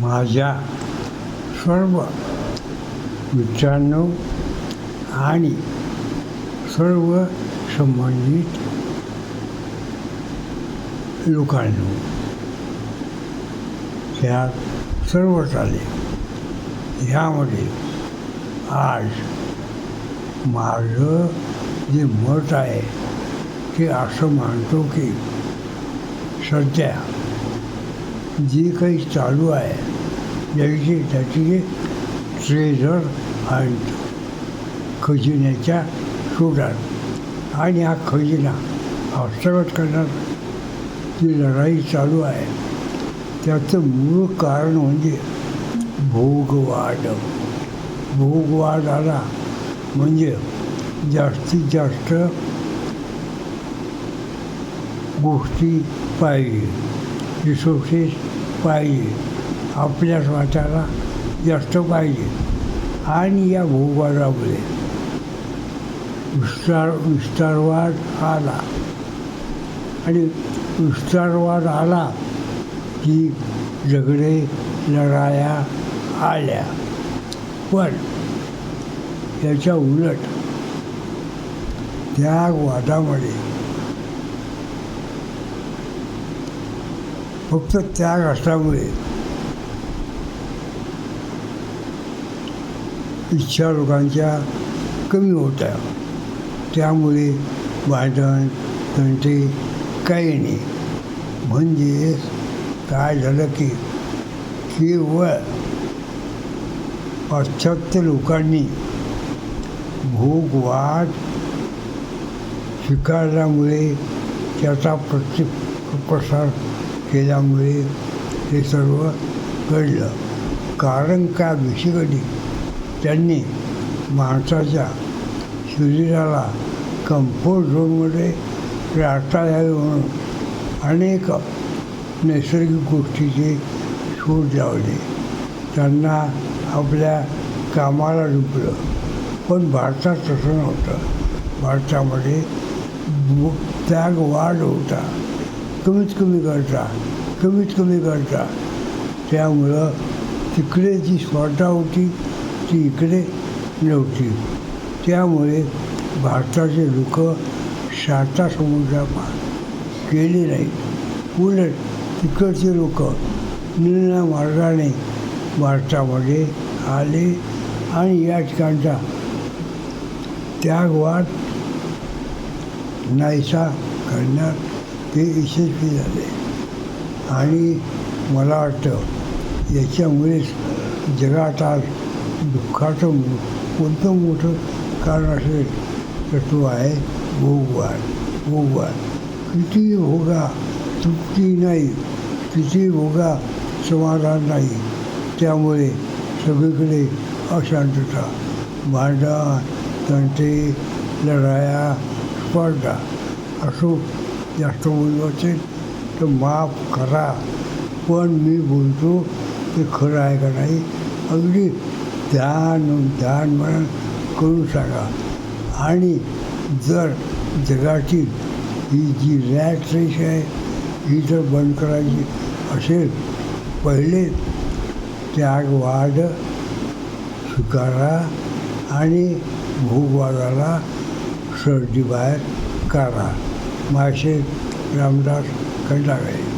माझ्या सर्व मित्रांनो आणि सर्व संबंधित लोकांनो त्यात सर्व आले ह्यामध्ये आज माझं जे मत आहे ते असं मानतो की सध्या जे काही चालू आहे त्याची त्याची ट्रेझर आणतो खजिन्याच्या शोधात. आणि हा खजिना हस्तगत करणार जी लढाई चालू आहे त्याचं मूळ कारण म्हणजे भोगवाद भोगवाद आला म्हणजे जास्तीत जास्त गोष्टी पाहिजे. रिसोर्सेस पाहिजे. आपल्या स्वतःला जास्त पाहिजे. आणि या भूभागामध्ये विस्तार विस्तारवाद आला. आणि विस्तारवाद आला की झगडे लढाया आल्या. पण याच्या उलट त्या वादामध्ये फक्त त्याग असल्यामुळे इच्छा लोकांच्या कमी होत्या त्यामुळे भांडण तंटे काही नाही. म्हणजे काय झालं की केवळ पाश्चात्य लोकांनी भोगवाद स्वीकारल्यामुळे त्याचा प्रति प्रसार केल्यामुळे हे सर्व घडलं. कारण का बेसिकली त्यांनी माणसाच्या शरीराला कम्फर्ट झोनमध्ये राहता यावे म्हणून अनेक नैसर्गिक गोष्टीचे शोध लावले. त्यांना आपल्या कामाला डुबलं पण भारतात तसं नव्हतं. भारतामध्ये त्याग वाढ होता. कमीत कमी करता. कमीत कमी करता. त्यामुळं तिकडे जी स्पर्धा होती ती इकडे नव्हती. त्यामुळे भारताचे लोक शारदा समुद्रापार गेले नाहीत. उलट तिकडचे लोक निर्णय मार्गाने भारतामध्ये आले आणि या ठिकाणचा त्यागवाद नाहीसा करण्यात ते यशस्वी झाले. आणि मला वाटतं याच्यामुळेच जगात आज दुःखाचं कोणतं मोठं कारण असेल तर तो आहे भोगवाद भोगवाद किती भोगा तृप्ती नाही किती भोगा समाधान नाही त्यामुळे सगळीकडे अशांतता. भांडण तंटे लढाया स्पर्धा असो जास्त बोलू असेल तर माफ करा. पण मी बोलतो ते खरं आहे का नाही अगदी ध्यान ध्यान म्हणून करू सांगा. आणि जर जगातील ही जी रॅट रेस आहे ही जर बंद करायची असेल पहिले त्यागवाद स्वीकारा आणि भूगवादाला सर्दी बाहेर काढा. मासे रामदास 很厉害。